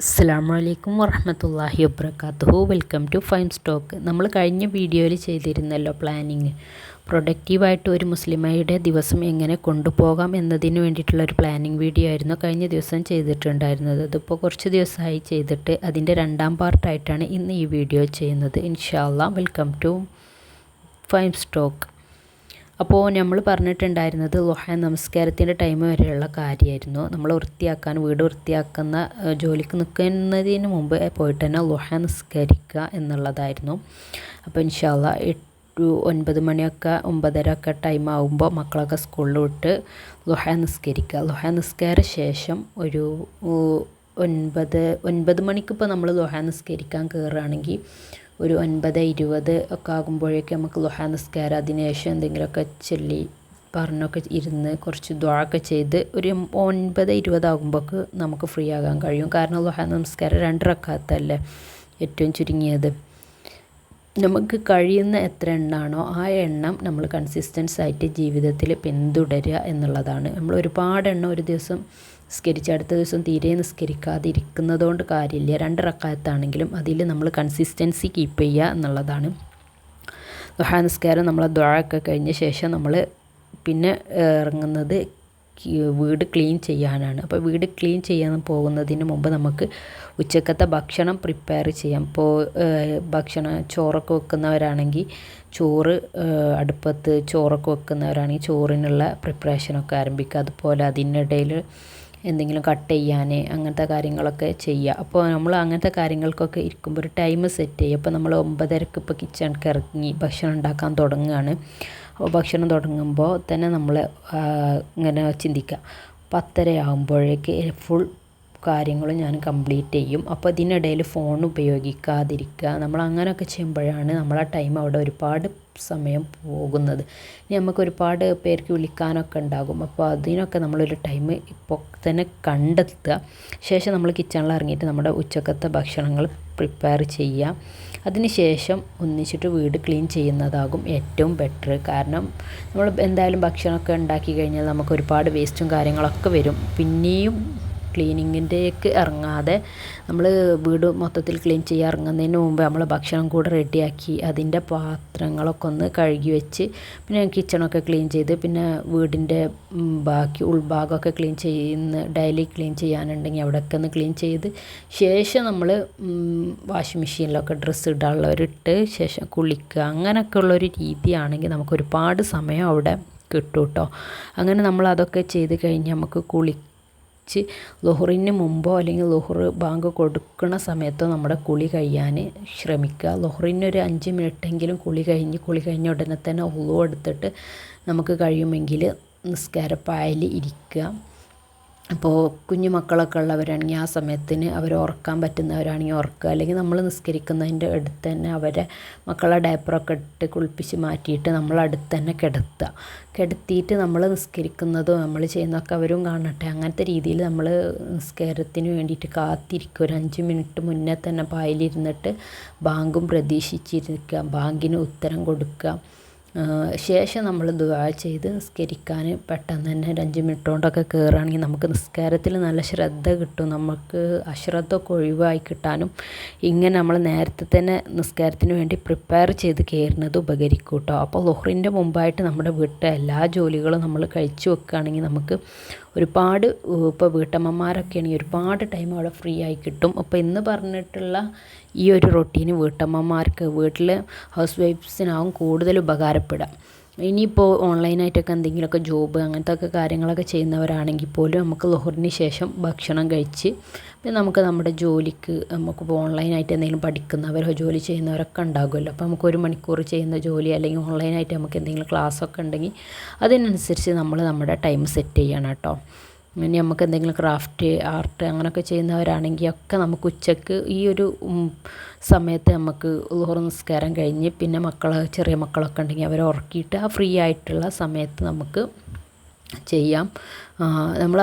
അസ്സാം വലൈക്കും വറഹമത്തല്ലാഹി വബർക്കാത്തുഹു വെൽക്കം ടു ഫൈൻ സ്റ്റോക്ക്. നമ്മൾ കഴിഞ്ഞ വീഡിയോയിൽ ചെയ്തിരുന്നല്ലോ പ്ലാനിങ്. പ്രൊഡക്റ്റീവായിട്ട് ഒരു മുസ്ലിമയുടെ ദിവസം എങ്ങനെ കൊണ്ടുപോകാം എന്നതിന് വേണ്ടിയിട്ടുള്ള ഒരു പ്ലാനിങ് വീഡിയോ ആയിരുന്നു കഴിഞ്ഞ ദിവസം ചെയ്തിട്ടുണ്ടായിരുന്നത്. അതിപ്പോൾ കുറച്ച് ദിവസമായി ചെയ്തിട്ട് അതിന്റെ രണ്ടാം പാർട്ടായിട്ടാണ് ഇന്ന് ഈ വീഡിയോ ചെയ്യുന്നത്. ഇൻഷാല്ല വെൽക്കം ടു ഫൈൻ സ്റ്റോക്ക്. അപ്പോൾ നമ്മൾ പറഞ്ഞിട്ടുണ്ടായിരുന്നത് ലുഹ നമസ്കാരത്തിന്റെ ടൈം വരെയുള്ള കാര്യമായിരുന്നു നമ്മൾ വൃത്തിയാക്കാൻ വീട് വൃത്തിയാക്കുന്ന ജോലിക്ക് നിൽക്കുന്നതിന് മുമ്പ് പോയിട്ട് തന്നെ ലുഹ നിസ്കരിക്കുക എന്നുള്ളതായിരുന്നു. അപ്പോൾ ഇൻഷാല്ല എട്ടു ഒൻപത് മണിയൊക്കെ ഒമ്പതര ഒക്കെ ടൈം ആകുമ്പോൾ മക്കളൊക്കെ സ്കൂളിൽ വിട്ട് ലുഹ നിസ്കരിക്കുക. ലുഹ നിസ്കാര ശേഷം ഒരു ഒൻപത് ഒൻപത് മണിക്കിപ്പോൾ നമ്മൾ ലുഹ നിസ്കരിക്കാൻ കയറുകയാണെങ്കിൽ ഒരു ഒൻപത് ഇരുപത് ഒക്കെ ആകുമ്പോഴേക്കും നമുക്ക് ലുഹ നിസ്കാരം അതിനുശേഷം എന്തെങ്കിലുമൊക്കെ ചൊല്ലി പറഞ്ഞൊക്കെ ഇരുന്ന് കുറച്ച് ദ്വാഴൊക്കെ ചെയ്ത് ഒരു ഒൻപത് ഇരുപതാകുമ്പോൾക്ക് നമുക്ക് ഫ്രീ ആകാൻ കഴിയും. കാരണം ലുഹ നമസ്കാരം രണ്ട് റക്കാത്തല്ലേ ഏറ്റവും ചുരുങ്ങിയത്. നമുക്ക് കഴിയുന്ന എത്ര എണ്ണാണോ ആ എണ്ണം നമ്മൾ കൺസിസ്റ്റൻസ് ആയിട്ട് ജീവിതത്തിൽ പിന്തുടരുക എന്നുള്ളതാണ്. നമ്മൾ ഒരുപാട് എണ്ണം ഒരു ദിവസം നിസ്കരിച്ച് അടുത്ത ദിവസം തീരെ നിസ്കരിക്കാതിരിക്കുന്നതുകൊണ്ട് കാര്യമില്ല. രണ്ട് റക്കായത്താണെങ്കിലും അതിൽ നമ്മൾ കൺസിസ്റ്റൻസി കീപ്പ് ചെയ്യുക എന്നുള്ളതാണ്. ദുഹാ നിസ്കാരം നമ്മൾ ദുഴയൊക്കെ കഴിഞ്ഞ ശേഷം നമ്മൾ പിന്നെ ഇറങ്ങുന്നത് വീട് ക്ലീൻ ചെയ്യാനാണ്. അപ്പോൾ വീട് ക്ലീൻ ചെയ്യാൻ പോകുന്നതിന് മുമ്പ് നമുക്ക് ഉച്ചക്കത്തെ ഭക്ഷണം പ്രിപ്പയർ ചെയ്യാം. ഇപ്പോൾ ഭക്ഷണം ചോറൊക്കെ വെക്കുന്നവരാണെങ്കിൽ ചോറ് അടുപ്പത്ത് ചോറൊക്കെ വെക്കുന്നവരാണെങ്കിൽ ചോറിനുള്ള പ്രിപ്പറേഷനൊക്കെ ആരംഭിക്കുക. അതുപോലെ അതിനിടയിൽ എന്തെങ്കിലും കട്ട് ചെയ്യാൻ അങ്ങനത്തെ കാര്യങ്ങളൊക്കെ ചെയ്യുക അപ്പോൾ നമ്മൾ അങ്ങനത്തെ കാര്യങ്ങൾക്കൊക്കെ ഇരിക്കുമ്പോൾ ഒരു ടൈം സെറ്റ് ചെയ്യുക അപ്പോൾ നമ്മൾ ഒമ്പതരക്ക് ഇപ്പോൾ കിച്ചണിക്ക് ഇറങ്ങി ഭക്ഷണം ഉണ്ടാക്കാൻ തുടങ്ങുകയാണ് അപ്പോൾ ഭക്ഷണം തുടങ്ങുമ്പോൾ തന്നെ നമ്മൾ ഇങ്ങനെ ചിന്തിക്കുക പത്തര ആകുമ്പോഴേക്ക് ഫുൾ കാര്യങ്ങളും ഞാൻ കംപ്ലീറ്റ് ചെയ്യും. അപ്പോൾ ഇതിനിടയിൽ ഫോൺ ഉപയോഗിക്കാതിരിക്കുക. നമ്മൾ അങ്ങനെയൊക്കെ ചെയ്യുമ്പോഴാണ് ആ ടൈം അവിടെ ഒരുപാട് സമയം പോകുന്നത്. ഇനി നമുക്ക് ഒരുപാട് പേർക്ക് വിളിക്കാനൊക്കെ ഉണ്ടാകും. അപ്പോൾ അതിനൊക്കെ നമ്മളൊരു ടൈം ഇപ്പോൾ തന്നെ കണ്ടെത്തുക. ശേഷം നമ്മൾ കിച്ചണിൽ ഇറങ്ങിയിട്ട് നമ്മുടെ ഉച്ചക്കത്തെ ഭക്ഷണങ്ങൾ പ്രിപ്പയർ ചെയ്യുക. അതിനുശേഷം ഒന്നിച്ചിട്ട് വീട് ക്ലീൻ ചെയ്യുന്നതാകും ഏറ്റവും ബെറ്റർ കാരണം നമ്മൾ എന്തായാലും ഭക്ഷണമൊക്കെ ഉണ്ടാക്കി കഴിഞ്ഞാൽ നമുക്ക് ഒരുപാട് വേസ്റ്റും കാര്യങ്ങളൊക്കെ വരും. പിന്നെയും ക്ലീനിങ്ങിന്റെക്ക് ഇറങ്ങാതെ നമ്മൾ വീട് മൊത്തത്തിൽ ക്ലീൻ ചെയ്യാൻ ഇറങ്ങുന്നതിന് മുമ്പ് നമ്മൾ ഭക്ഷണം കൂടെ റെഡിയാക്കി അതിന്റെ പാത്രങ്ങളൊക്കെ ഒന്ന് കഴുകി വെച്ച് പിന്നെ കിച്ചണൊക്കെ ക്ലീൻ ചെയ്ത് പിന്നെ വീടിന്റെ ബാക്കി ഉൾഭാഗമൊക്കെ ക്ലീൻ ചെയ്യുന്ന ഡെയിലി ക്ലീൻ ചെയ്യാനുണ്ടെങ്കിൽ അവിടെയൊക്കെ ഒന്ന് ക്ലീൻ ചെയ്ത് ശേഷം നമ്മൾ വാഷിംഗ് മെഷീനിലൊക്കെ ഡ്രസ്സ് ഇടാനുള്ളവരിട്ട് ശേഷം കുളിക്കുക. അങ്ങനെയൊക്കെ ഉള്ളൊരു രീതിയാണെങ്കിൽ നമുക്ക് ഒരുപാട് സമയം അവിടെ കിട്ടും കേട്ടോ. അങ്ങനെ നമ്മൾ അതൊക്കെ ചെയ്ത് കഴിഞ്ഞ് നമുക്ക് കുളി വെച്ച് ലുഹറിന് മുമ്പോ അല്ലെങ്കിൽ ലുഹർ ബാങ്ക് കൊടുക്കുന്ന സമയത്തോ നമ്മുടെ കുളി കഴിയാൻ ശ്രമിക്കുക. ലുഹറിന് ഒരു അഞ്ച് മിനിറ്റെങ്കിലും കുളി കഴിഞ്ഞ് കുളി കഴിഞ്ഞ ഉടനെ തന്നെ ഉളു എടുത്തിട്ട് നമുക്ക് കഴിയുമെങ്കിൽ നിസ്കാരപ്പായൽ ഇരിക്കുക. അപ്പോൾ കുഞ്ഞു മക്കളൊക്കെ ഉള്ളവരാണെങ്കിൽ ആ സമയത്തിന് അവരെ ഉറക്കാൻ പറ്റുന്നവരാണെങ്കിൽ ഉറക്കുക അല്ലെങ്കിൽ നമ്മൾ നിസ്കരിക്കുന്നതിന്റെ അടുത്ത് തന്നെ അവരെ മക്കളെ ഡയപ്പറൊക്കെ ഇട്ട് കുളിപ്പിച്ച് മാറ്റിയിട്ട് നമ്മൾ അടുത്ത് തന്നെ കിടത്തുക. കിടത്തിയിട്ട് നമ്മൾ നിസ്കരിക്കുന്നതും നമ്മൾ ചെയ്യുന്നതൊക്കെ അവരും കാണട്ടെ. അങ്ങനത്തെ രീതിയിൽ നമ്മൾ നിസ്കാരത്തിന് വേണ്ടിയിട്ട് കാത്തിരിക്കുക. ഒരു അഞ്ച് മിനിറ്റ് മുന്നേ തന്നെ പായലിരുന്നിട്ട് ബാങ്കും പ്രതീക്ഷിച്ചിരിക്കുക. ബാങ്കിന് ഉത്തരം കൊടുക്കുക. ശേഷം നമ്മൾ ദുആ ചെയ്ത് നിസ്കരിക്കാൻ പെട്ടെന്ന് തന്നെ ഒരു അഞ്ച് മിനിറ്റ് കൊണ്ടൊക്കെ കയറുകയാണെങ്കിൽ നമുക്ക് നിസ്കാരത്തിൽ നല്ല ശ്രദ്ധ കിട്ടും. നമുക്ക് അശ്രദ്ധ ഒക്കെ ഒഴിവായി കിട്ടാനും ഇങ്ങനെ നമ്മൾ നേരത്തെ തന്നെ നിസ്കാരത്തിന് വേണ്ടി പ്രിപ്പയർ ചെയ്ത് കയറുന്നത് ഉപകരിക്കും കേട്ടോ. അപ്പോൾ ലുഹറിന്റെ മുമ്പായിട്ട് നമ്മുടെ വീട്ടിലെ എല്ലാ ജോലികളും നമ്മൾ കഴിച്ചു വെക്കുകയാണെങ്കിൽ നമുക്ക് ഒരുപാട് ഇപ്പോൾ വീട്ടമ്മമാരൊക്കെ ആണെങ്കിൽ ഒരുപാട് ടൈം അവിടെ ഫ്രീ ആയി കിട്ടും. അപ്പോൾ ഇന്ന് പറഞ്ഞിട്ടുള്ള ഈ ഒരു റൊട്ടീന് വീട്ടമ്മമാർക്ക് വീട്ടിൽ ഹൗസ് വൈഫ്സിനാവും കൂടുതൽ ഉപകാരപ്പെടുക. ഇനിയിപ്പോൾ ഓൺലൈനായിട്ടൊക്കെ എന്തെങ്കിലുമൊക്കെ ജോബ് അങ്ങനത്തെ ഒക്കെ കാര്യങ്ങളൊക്കെ ചെയ്യുന്നവരാണെങ്കിൽ പോലും നമുക്ക് ലുഹറിന് ശേഷം ഭക്ഷണം കഴിച്ച് പിന്നെ നമുക്ക് നമ്മുടെ ജോലിക്ക് നമുക്കിപ്പോൾ ഓൺലൈനായിട്ട് എന്തെങ്കിലും പഠിക്കുന്നവരോ ജോലി ചെയ്യുന്നവരൊക്കെ ഉണ്ടാകുമല്ലോ. അപ്പോൾ നമുക്ക് ഒരു മണിക്കൂർ ചെയ്യുന്ന ജോലി അല്ലെങ്കിൽ ഓൺലൈനായിട്ട് നമുക്ക് എന്തെങ്കിലും ക്ലാസ്സൊക്കെ ഉണ്ടെങ്കിൽ അതിനനുസരിച്ച് നമ്മൾ നമ്മുടെ ടൈം സെറ്റ് ചെയ്യണം കേട്ടോ. ഇനി നമുക്ക് എന്തെങ്കിലും ക്രാഫ്റ്റ് ആർട്ട് അങ്ങനെയൊക്കെ ചെയ്യുന്നവരാണെങ്കിൽ ഒക്കെ നമുക്ക് ഉച്ചയ്ക്ക് ഈ ഒരു സമയത്ത് നമുക്ക് ലുഹർ നിസ്കാരം കഴിഞ്ഞ് പിന്നെ മക്കൾ ചെറിയ മക്കളൊക്കെ ഉണ്ടെങ്കിൽ അവരെ ഉറക്കിയിട്ട് ആ ഫ്രീ ആയിട്ടുള്ള സമയത്ത് നമുക്ക് ചെയ്യാം. നമ്മൾ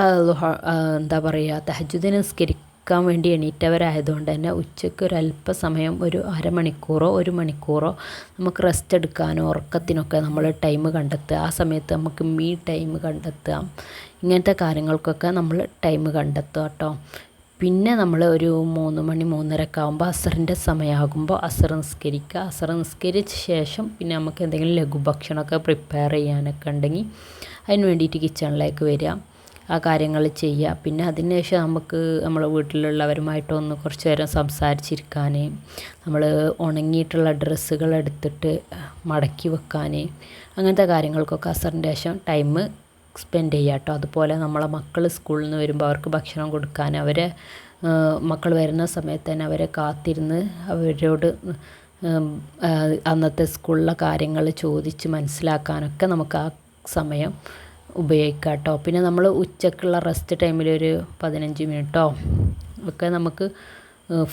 എന്താ പറയുക തഹജുദിനെ നിസ്കരിക്കും. നിൽക്കാൻ വേണ്ടി എണീറ്റവരായതുകൊണ്ട് തന്നെ ഉച്ചയ്ക്ക് ഒരു അല്പസമയം ഒരു അരമണിക്കൂറോ ഒരു മണിക്കൂറോ നമുക്ക് റെസ്റ്റ് എടുക്കാനോ ഉറക്കത്തിനൊക്കെ നമ്മൾ ടൈം കണ്ടെത്തുക. ആ സമയത്ത് നമുക്ക് മീ ടൈം കണ്ടെത്തുക ഇങ്ങനത്തെ കാര്യങ്ങൾക്കൊക്കെ നമ്മൾ ടൈം കണ്ടെത്തുക കേട്ടോ പിന്നെ നമ്മൾ ഒരു മൂന്ന് മണി മൂന്നരക്കെ ആകുമ്പോൾ അസറിന്റെ സമയമാകുമ്പോൾ അസർ നിസ്കരിക്കുക. അസർ നിസ്കരിച്ച ശേഷം പിന്നെ നമുക്ക് എന്തെങ്കിലും ലഘുഭക്ഷണമൊക്കെ പ്രിപ്പയർ ചെയ്യാനൊക്കെ ഉണ്ടെങ്കിൽ അതിന് വേണ്ടിയിട്ട് കിച്ചണിലേക്ക് വരിക. ആ കാര്യങ്ങൾ ചെയ്യുക. പിന്നെ അതിന് ശേഷം നമുക്ക് നമ്മളെ വീട്ടിലുള്ളവരുമായിട്ടൊന്ന് കുറച്ച് നേരം സംസാരിച്ചിരിക്കാൻ നമ്മൾ ഉണങ്ങിയിട്ടുള്ള ഡ്രസ്സുകൾ എടുത്തിട്ട് മടക്കി വെക്കാൻ അങ്ങനത്തെ കാര്യങ്ങൾക്കൊക്കെ അസറിന്റെ ശേഷം ടൈം സ്പെൻഡ് ചെയ്യുക കേട്ടോ. അതുപോലെ നമ്മളെ മക്കൾ സ്കൂളിൽ നിന്ന് വരുമ്പോൾ അവർക്ക് ഭക്ഷണം കൊടുക്കാൻ അവരെ മക്കൾ വരുന്ന സമയത്ത് തന്നെ അവരെ കാത്തിരുന്ന് അവരോട് അന്നത്തെ സ്കൂളിലെ കാര്യങ്ങൾ ചോദിച്ച് മനസ്സിലാക്കാനൊക്കെ നമുക്ക് ആ സമയം ഉപയോഗിക്കാം കേട്ടോ പിന്നെ നമ്മൾ ഉച്ചക്കുള്ള റെസ്റ്റ് ടൈമിൽ ഒരു പതിനഞ്ച് മിനിറ്റോ ഒക്കെ നമുക്ക്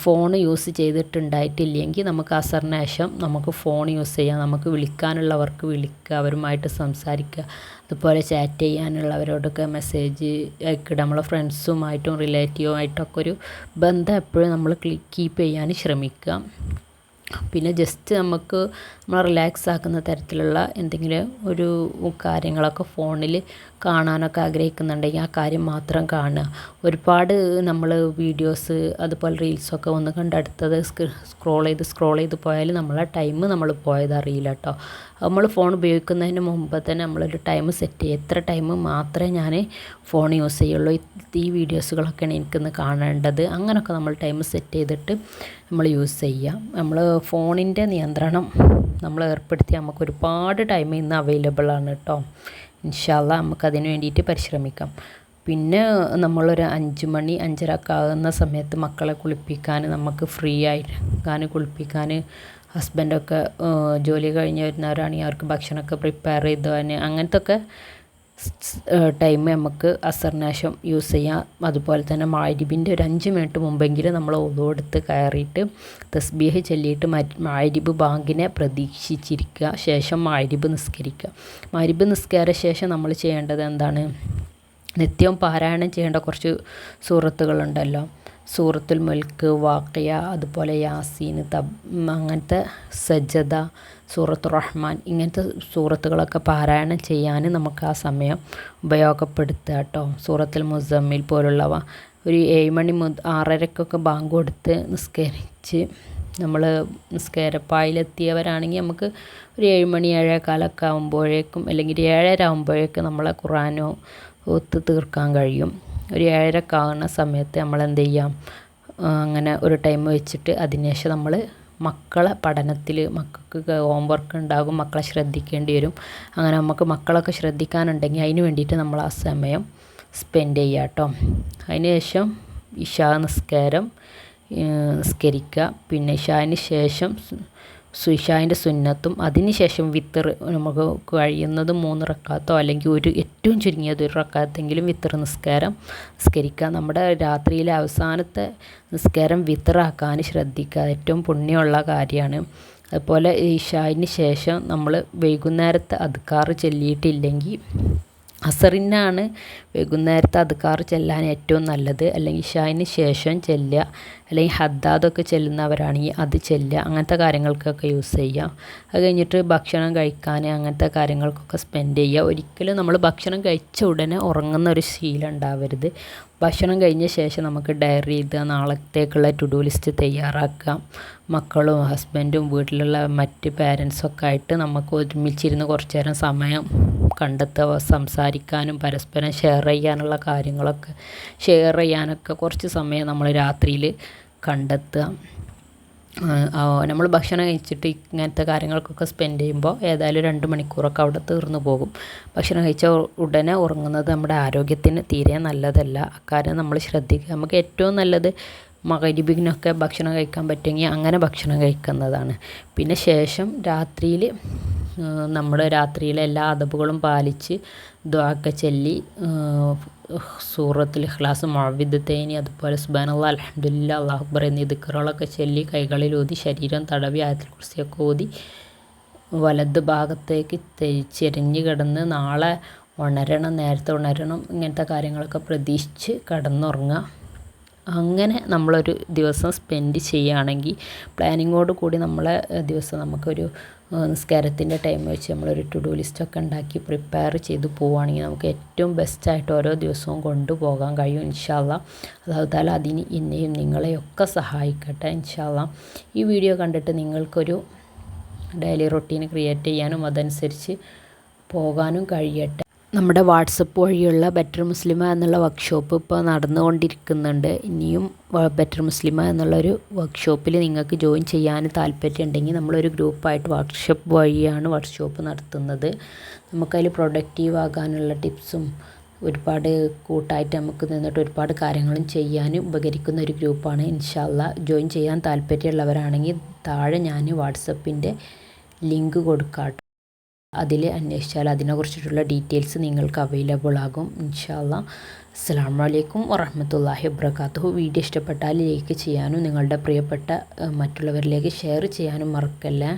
ഫോൺ യൂസ് ചെയ്തിട്ടുണ്ടായിട്ടില്ലെങ്കിൽ നമുക്ക് അസറിന് ശേഷം നമുക്ക് ഫോൺ യൂസ് ചെയ്യാം. നമുക്ക് വിളിക്കാനുള്ളവർക്ക് വിളിക്കുക അവരുമായിട്ട് സംസാരിക്കുക അതുപോലെ ചാറ്റ് ചെയ്യാനുള്ളവരോടൊക്കെ മെസ്സേജ് അയക്കുക. നമ്മളെ ഫ്രണ്ട്സുമായിട്ടും റിലേറ്റീവുമായിട്ടൊക്കെ ഒരു ബന്ധം എപ്പോഴും നമ്മൾ കീപ്പ് ചെയ്യാൻ ശ്രമിക്കുക. പിന്നെ ജസ്റ്റ് നമുക്ക് നമ്മൾ റിലാക്സ് ആക്കുന്ന തരത്തിലുള്ള എന്തെങ്കിലും ഒരു കാര്യങ്ങളൊക്കെ ഫോണിൽ കാണാനൊക്കെ ആഗ്രഹിക്കുന്നുണ്ടെങ്കിൽ ആ കാര്യം മാത്രം കാണുക. ഒരുപാട് നമ്മൾ വീഡിയോസ് അതുപോലെ റീൽസൊക്കെ ഒന്ന് കണ്ട് അടുത്തത് സ്ക്രോൾ ചെയ്ത് സ്ക്രോൾ ചെയ്ത് പോയാൽ നമ്മളെ ടൈം നമ്മൾ പോയത് അറിയില്ല കേട്ടോ നമ്മൾ ഫോൺ ഉപയോഗിക്കുന്നതിന് മുമ്പ് തന്നെ നമ്മളൊരു ടൈം സെറ്റ് ചെയ്യുക എത്ര ടൈം മാത്രമേ ഞാൻ ഫോൺ യൂസ് ചെയ്യുള്ളൂ. ഈ വീഡിയോസുകളൊക്കെയാണ് എനിക്കൊന്ന് കാണേണ്ടത്. അങ്ങനെയൊക്കെ നമ്മൾ ടൈം സെറ്റ് ചെയ്തിട്ട് നമ്മൾ യൂസ് ചെയ്യുക നമ്മൾ ഫോണിന്റെ നിയന്ത്രണം നമ്മൾ ഏർപ്പെടുത്തി നമുക്ക് ഒരുപാട് ടൈം ഇന്ന് അവൈലബിൾ ആണ് കേട്ടോ ഇൻഷാല്ല നമുക്കതിന് വേണ്ടിയിട്ട് പരിശ്രമിക്കാം. പിന്നെ നമ്മളൊരു അഞ്ച് മണി അഞ്ചരക്കാകുന്ന സമയത്ത് മക്കളെ കുളിപ്പിക്കാൻ നമുക്ക് ഫ്രീ ആയിരിക്കാൻ കുളിപ്പിക്കാൻ ഹസ്ബൻഡൊക്കെ ജോലി കഴിഞ്ഞ് വരുന്നവരാണെങ്കിൽ അവർക്ക് ഭക്ഷണമൊക്കെ പ്രിപ്പയർ ചെയ്ത് തന്നെ അങ്ങനത്തെ ഒക്കെ ടൈം നമുക്ക് അസർനാശം യൂസ് ചെയ്യാം. അതുപോലെ തന്നെ മാരിബിന്റെ ഒരു അഞ്ച് മിനിറ്റ് മുമ്പെങ്കിലും നമ്മൾ ഒതുവെടുത്ത് കയറിയിട്ട് തസ്ബീഹ് ചൊല്ലിയിട്ട് മാരിബ് ബാങ്കിനെ പ്രതീക്ഷിച്ചിരിക്കുക. ശേഷം മാരിബ് നിസ്കരിക്കുക. മാരിബ് നിസ്കാര ശേഷം നമ്മൾ ചെയ്യേണ്ടത് എന്താണ്? നിത്യവും പാരായണം ചെയ്യേണ്ട കുറച്ച് സൂറത്തുകളുണ്ടല്ലോ. സൂറത്തുൽ മുൽക്ക് വാക്കിയ അതുപോലെ യാസീൻ തബ് അങ്ങനത്തെ സജ്ജത സൂറത്ത് റഹ്മാൻ ഇങ്ങനത്തെ സൂറത്തുകളൊക്കെ പാരായണം ചെയ്യാൻ നമുക്ക് ആ സമയം ഉപയോഗപ്പെടുത്തുക കേട്ടോ. സൂറത്തുൽ മുസമ്മിൽ പോലുള്ളവ. ഒരു ഏഴ് മണി മുതൽ ആറരക്കൊക്കെ ബാങ്ക് കൊടുത്ത് നിസ്കരിച്ച് നമ്മൾ നിസ്കാരപ്പായിലെത്തിയവരാണെങ്കിൽ നമുക്ക് ഒരു ഏഴ് മണി ഏഴേകാലൊക്കെ ആകുമ്പോഴേക്കും അല്ലെങ്കിൽ ഏഴര ആകുമ്പോഴേക്കും നമ്മളെ ഖുറാനോ ഒത്ത് തീർക്കാൻ കഴിയും. ഒരു ഏഴരക്ക് ആകുന്ന സമയത്ത് നമ്മൾ എന്ത് ചെയ്യാം? അങ്ങനെ ഒരു ടൈം വെച്ചിട്ട് അതിനുശേഷം നമ്മൾ മക്കളെ പഠനത്തിൽ മക്കൾക്ക് ഹോംവർക്ക് ഉണ്ടാകും മക്കളെ ശ്രദ്ധിക്കേണ്ടി വരും. അങ്ങനെ നമുക്ക് മക്കളൊക്കെ ശ്രദ്ധിക്കാനുണ്ടെങ്കിൽ അതിന് വേണ്ടിയിട്ട് നമ്മൾ ആ സമയം സ്പെൻഡ് ചെയ്യുക കേട്ടോ. അതിന് ശേഷം ഇഷാ നിസ്കാരം നിസ്കരിക്കുക. പിന്നെ ഇഷാന് ശേഷം സുഷാന്റെ സുന്നത്തും അതിനുശേഷം വിത്തർ നമുക്ക് കഴിയുന്നത് മൂന്ന് റക്കാത്തോ അല്ലെങ്കിൽ ഒരു ഏറ്റവും ചുരുങ്ങിയത് ഒരു റക്കാത്തെങ്കിലും വിത്തർ നിസ്കാരം നിസ്കരിക്കുക. നമ്മുടെ രാത്രിയിലെ അവസാനത്തെ നിസ്കാരം വിത്തറാക്കാൻ ശ്രദ്ധിക്കുക. ഏറ്റവും പുണ്യമുള്ള കാര്യമാണ്. അതുപോലെ ഇഷായിന് ശേഷം നമ്മൾ വൈകുന്നേരത്തെ അധികാറ് ചൊല്ലിയിട്ടില്ലെങ്കിൽ അസറിനാണ് വൈകുന്നേരത്തെ അദ്ക്കാർ ചെല്ലാൻ ഏറ്റവും നല്ലത്. അല്ലെങ്കിൽ ഇഷായിന് ശേഷം ചെല്ലുക. അല്ലെങ്കിൽ ഹദ്ദാദൊക്കെ ചെല്ലുന്നവരാണെങ്കിൽ അത് ചെല്ലുക. അങ്ങനത്തെ കാര്യങ്ങൾക്കൊക്കെ യൂസ് ചെയ്യാം അത് കഴിഞ്ഞിട്ട് ഭക്ഷണം കഴിക്കാൻ അങ്ങനത്തെ കാര്യങ്ങൾക്കൊക്കെ സ്പെൻഡ് ചെയ്യുക. ഒരിക്കലും നമ്മൾ ഭക്ഷണം കഴിച്ച ഉടനെ ഉറങ്ങുന്ന ഒരു ശീലം ഉണ്ടാവരുത്. ഭക്ഷണം കഴിഞ്ഞ ശേഷം നമുക്ക് ഡയറി ചെയ്ത് നാളത്തേക്കുള്ള ടു ഡു ലിസ്റ്റ് തയ്യാറാക്കാം മക്കളും ഹസ്ബൻഡും വീട്ടിലുള്ള മറ്റ് പാരൻസൊക്കെ ആയിട്ട് നമുക്ക് ഒരുമിച്ചിരുന്ന് കുറച്ച് നേരം സമയം കണ്ടെത്തുക സംസാരിക്കാനും പരസ്പരം ഷെയർ ചെയ്യാനുള്ള കാര്യങ്ങളൊക്കെ ഷെയർ ചെയ്യാനൊക്കെ കുറച്ച് സമയം നമ്മൾ രാത്രിയിൽ കണ്ടെത്തുക. നമ്മൾ ഭക്ഷണം കഴിച്ചിട്ട് ഇങ്ങനത്തെ കാര്യങ്ങൾക്കൊക്കെ സ്പെൻഡ് ചെയ്യുമ്പോൾ ഏതായാലും രണ്ട് മണിക്കൂറൊക്കെ അവിടെ തീർന്നു പോകും. ഭക്ഷണം കഴിച്ച ഉടനെ ഉറങ്ങുന്നത് നമ്മുടെ ആരോഗ്യത്തിന് തീരെ നല്ലതല്ല. അക്കാര്യം നമ്മൾ ശ്രദ്ധിക്കുക. നമുക്ക് ഏറ്റവും നല്ലത് മകരിബിനൊക്കെ ഭക്ഷണം കഴിക്കാൻ പറ്റുമെങ്കിൽ അങ്ങനെ ഭക്ഷണം കഴിക്കുന്നതാണ്. പിന്നെ ശേഷം രാത്രിയിൽ നമ്മൾ രാത്രിയിലെ എല്ലാ അദബുകളും പാലിച്ച് ദ്വാക്ക ചൊല്ലി സൂറത്തിൽ ഇഖ്ലാസ് തേനി അതുപോലെ സുബാനുള്ള അൽഹംദുലില്ലാ അല്ലാഹു അക്ബർ എന്നീ ദിക്റുകളൊക്കെ ചൊല്ലി കൈകളിലൂതി ശരീരം തടവി ആയത്തിൽ കുറിച്ചൊക്കെ ഊതി വലത് ഭാഗത്തേക്ക് ചെരിഞ്ഞ് കിടന്ന് നാളെ ഉണരണം നേരത്തെ ഉണരണം ഇങ്ങനത്തെ കാര്യങ്ങളൊക്കെ പ്രതീക്ഷിച്ച് കിടന്നുറങ്ങുക. അങ്ങനെ നമ്മളൊരു ദിവസം സ്പെൻഡ് ചെയ്യുകയാണെങ്കിൽ പ്ലാനിങ്ങോട് കൂടി നമ്മളെ ദിവസം നമുക്കൊരു നിസ്കാരത്തിന്റെ ടൈം വെച്ച് നമ്മളൊരു ടു ഡു ലിസ്റ്റൊക്കെ ഉണ്ടാക്കി പ്രിപ്പയർ ചെയ്ത് പോവുകയാണെങ്കിൽ നമുക്ക് ഏറ്റവും ബെസ്റ്റായിട്ട് ഓരോ ദിവസവും കൊണ്ടുപോകാൻ കഴിയും ഇൻഷാല്ല അതായത് താല അതിന് എന്നെയും നിങ്ങളെയൊക്കെ സഹായിക്കട്ടെ ഇൻഷാല്ല ഈ വീഡിയോ കണ്ടിട്ട് നിങ്ങൾക്കൊരു ഡെയിലി റൊട്ടീൻ ക്രിയേറ്റ് ചെയ്യാനും അതനുസരിച്ച് പോകാനും കഴിയട്ടെ. നമ്മുടെ വാട്സപ്പ് വഴിയുള്ള ബെറ്റർ മുസ്ലിമ എന്നുള്ള വർക്ക്ഷോപ്പ് ഇപ്പോൾ നടന്നുകൊണ്ടിരിക്കുന്നുണ്ട്. ഇനിയും ബെറ്റർ മുസ്ലിമ എന്നുള്ളൊരു വർക്ക്ഷോപ്പിൽ നിങ്ങൾക്ക് ജോയിൻ ചെയ്യാൻ താല്പര്യമുണ്ടെങ്കിൽ നമ്മളൊരു ഗ്രൂപ്പായിട്ട് വർക്ക്ഷോപ്പ് വഴിയാണ് വർക്ക്ഷോപ്പ് നടത്തുന്നത്. നമുക്കതിൽ പ്രൊഡക്റ്റീവ് ആകാനുള്ള ടിപ്സും ഒരുപാട് കൂട്ടായിട്ട് നമുക്ക് നിന്നിട്ട് ഒരുപാട് കാര്യങ്ങളും ചെയ്യാനും ഉപകരിക്കുന്ന ഒരു ഗ്രൂപ്പാണ്. ഇൻഷാല്ല ജോയിൻ ചെയ്യാൻ താല്പര്യമുള്ളവരാണെങ്കിൽ താഴെ ഞാൻ വാട്സപ്പിന്റെ ലിങ്ക് കൊടുക്കാം അതിൽ അന്വേഷിച്ചാൽ അതിനെക്കുറിച്ചിട്ടുള്ള ഡീറ്റെയിൽസ് നിങ്ങൾക്ക് അവൈലബിൾ ആകും. ഇൻഷാല്ല അസ്സാം വലൈക്കും വറഹമത്തല്ലാഹി വബർക്കാത്തു വീഡിയോ ഇഷ്ടപ്പെട്ടാൽ ലൈക്ക് ചെയ്യാനും നിങ്ങളുടെ പ്രിയപ്പെട്ട മറ്റുള്ളവരിലേക്ക് ഷെയർ ചെയ്യാനും മറക്കല്ലേ.